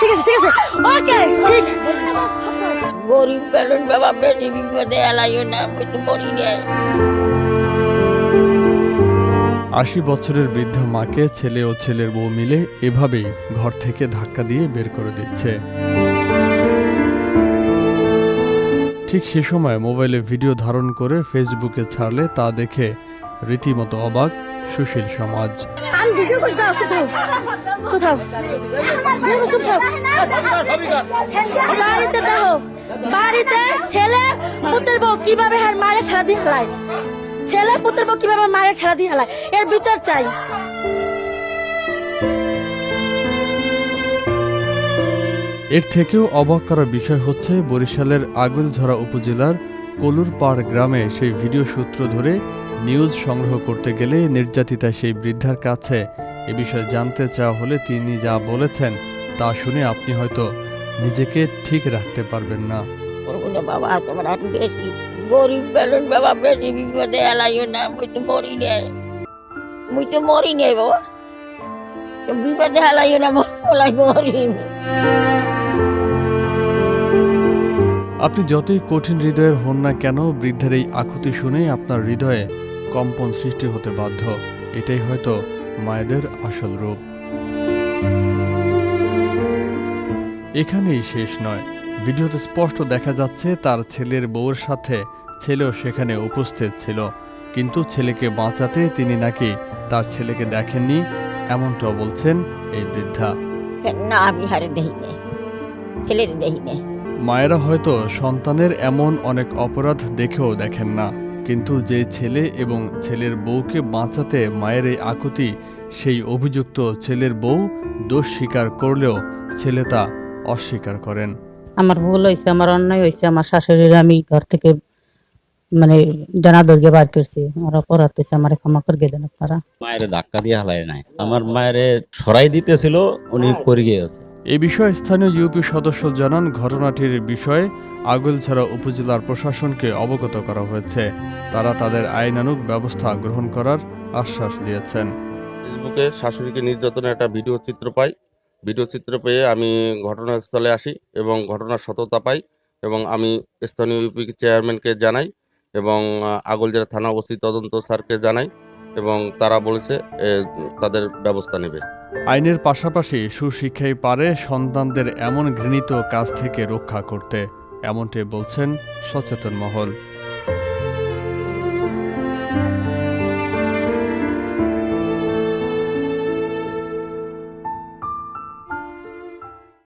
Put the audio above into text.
ঠিক আছে ঠিক আছে। ওকে ঠিক। গরিব বেলুন বাবা বেশি বিপদে এলাইও না আমি তো মরি নাই। আশি বছরের বৃদ্ধ মাকে ছেলে ও ছেলের বউ মিলে এভাবেই ঘর থেকে ধাক্কা দিয়ে বের করে দিচ্ছে। ঠিক সে সময় মোবাইলে ভিডিও ধারণ করে ফেসবুকে ছাড়লে তা দেখে রীতিমতো অবাক সুশীল সমাজ। থাও বাড়িতে দেখো বাড়িতে ছেলে পুতের বউ কীভাবে হার মারে ঠেলা দিয়ে হেলায় ছেলে পুতের বউ কীভাবে মারে ঠেলা দিয়ে হেলায় এর বিচার চাই। এর থেকেও অবাক করার বিষয় হচ্ছে বরিশালের আগুনঝরা উপজেলার কলুরপাড় গ্রামে সেই ভিডিও সূত্র ধরে নিউজ সংগ্রহ করতে গেলে নির্যাতিতা সেই বৃদ্ধার কাছে। এ বিষয়ে জানতে চাওয়া হলে তিনি যা বলেছেন তা শুনে আপনি হয়তো নিজেকে ঠিক রাখতে পারবেন না। বাবা তোমার বেশি। গরিব বেলুন বাবা বেশি বিপদে এলাইও না আমি তো মরি নাই। মুই তো মরি নাই বাবা। বিপদে এলাইও না বলাই গরিব। আপনি যতই কঠিন হৃদয়ের হন না কেন বৃদ্ধের এই আকুতি শুনে আপনার হৃদয়ে কম্পন সৃষ্টি হতে বাধ্য। এটাই হয়তো মায়েদের আসল রূপ। এখানেই শেষ নয়। ভিডিওতে স্পষ্ট দেখা যাচ্ছে তার ছেলের বউর সাথে ছেলেও সেখানে উপস্থিত ছিল। কিন্তু ছেলেকে বাঁচাতে তিনি নাকি তার ছেলেকে দেখেননি এমনটাও বলছেন এই বৃদ্ধা। না আমি হারে দেখি ছেলের দেখি মায়েরা হয়তো সন্তানের এমন অনেক অপরাধ দেখেও দেখেন না। কিন্তু যে ছেলে এবং ছেলের বউকে বাঁচাতে মায়ের এই আকুতি সেই অভিযুক্ত ছেলের বউ দোষ স্বীকার করলেও ছেলে তা অস্বীকার করেন। আমার ভুল হয়েছে আমার অন্যায় হয়েছে আমার শাশুড়ির আমি ঘর থেকে মানে জানা দর্গে বার করছি আমার অপরাধ হয়েছে আমার ক্ষমা করে দেন আপনারা। মায়ের ধাক্কা দিয়ে হালাই নাই। আমার মায়ের সরাই দিতেছিল উনি পড়ে গিয়েছে। এ বিষয়ে স্থানীয় ইউপি সদস্য জানান, ঘটনাটির বিষয়ে আগলছড়া উপজেলার প্রশাসনকে অবগত করা হয়েছে। তারা তাদের আইনানুগ ব্যবস্থা গ্রহণ করার আশ্বাস দিয়েছেন। ফেসবুকে শাশুড়িকে নির্যাতনের একটা ভিডিও চিত্র পাই। ভিডিও চিত্র পেয়ে আমি ঘটনাস্থলে আসি এবং ঘটনার সততা পাই এবং আমি স্থানীয় ইউপি চেয়ারম্যানকে জানাই এবং আগলজেরা থানা অবস্থিত তদন্ত স্যারকে জানাই এবং তারা বলেছে তাদের ব্যবস্থা নেবে। আইনের পাশাপাশি সুশিক্ষাই পারে সন্তানদের এমন ঘৃণিত কাজ থেকে রক্ষা করতে এমনটি বলছেন সচেতন মহল।